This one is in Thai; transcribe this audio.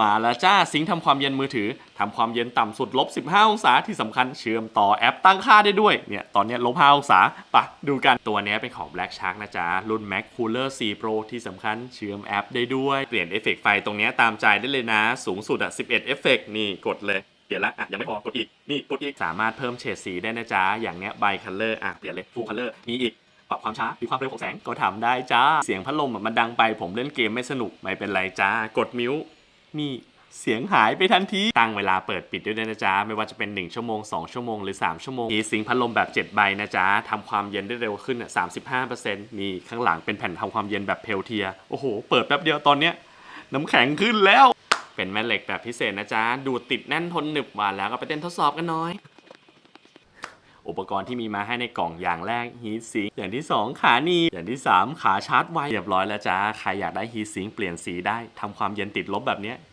มาแล้วจ้าซิงค์ทำความเย็นมือถือทำความเย็นต่ำสุดลบ 15 องศาที่สำคัญเชื่อมต่อแอปตั้งค่าได้ด้วยเนี่ยตอนนี้ลบ 5 องศาปะดูกันตัวนี้เป็นของ Black Shark นะจ๊ะ รุ่น Mac Cooler 4 Pro ที่สำคัญเชื่อมแอปได้ด้วย เปลี่ยนเอฟเฟกต์ไฟตรงนี้ตามใจได้เลยนะ สูงสุดอะ 11 เอฟเฟกต์นี่กดเลยเปลี่ยนละอะยังไม่พอกดอีก นี่กดอีก สามารถเพิ่มเฉดสีได้นะจ๊ะ อย่างเนี้ย by color อะเปลี่ยนเลย full color มีอีกปรับความช้าหรือความเร็วของแสงก็ทำได้จ้า เสียงพัดลมมันดังไปผมเล่นเกมไม่สนุกไม่เป็นไรจ้ากดมิว นี่เสียงหายไปทันที ตั้งเวลาเปิดปิดด้วยนะจ๊ะ ไม่ว่าจะเป็น 1 ชั่วโมง 2 ชั่วโมงหรือ 3 ชั่วโมงมีสิงพัดลมแบบ 7 ใบนะจ๊ะทำความเย็นได้เร็วขึ้นอะ35%นี่ข้างหลังเป็นแผ่นทำความเย็นแบบเพลเทีย โอ้โห เปิดแป๊บเดียวตอนเนี้ยน้ำแข็งขึ้นแล้ว เป็นแม่เหล็กแบบพิเศษนะจ๊ะ ดูดติดแน่นทนหนึบมาแล้วก็ไปเต้นทดสอบกันหน่อย อุปกรณ์ที่มีมาให้ในกล่องอย่างแรกฮีทซิงอย่างที่ 2 ขาหนีบอย่างที่ 3 ขาชาร์จไวเรียบร้อยแล้วจ้าใครอยากได้ฮีทซิงเปลี่ยนสีได้ทำความเย็นติดลบแบบเนี้ย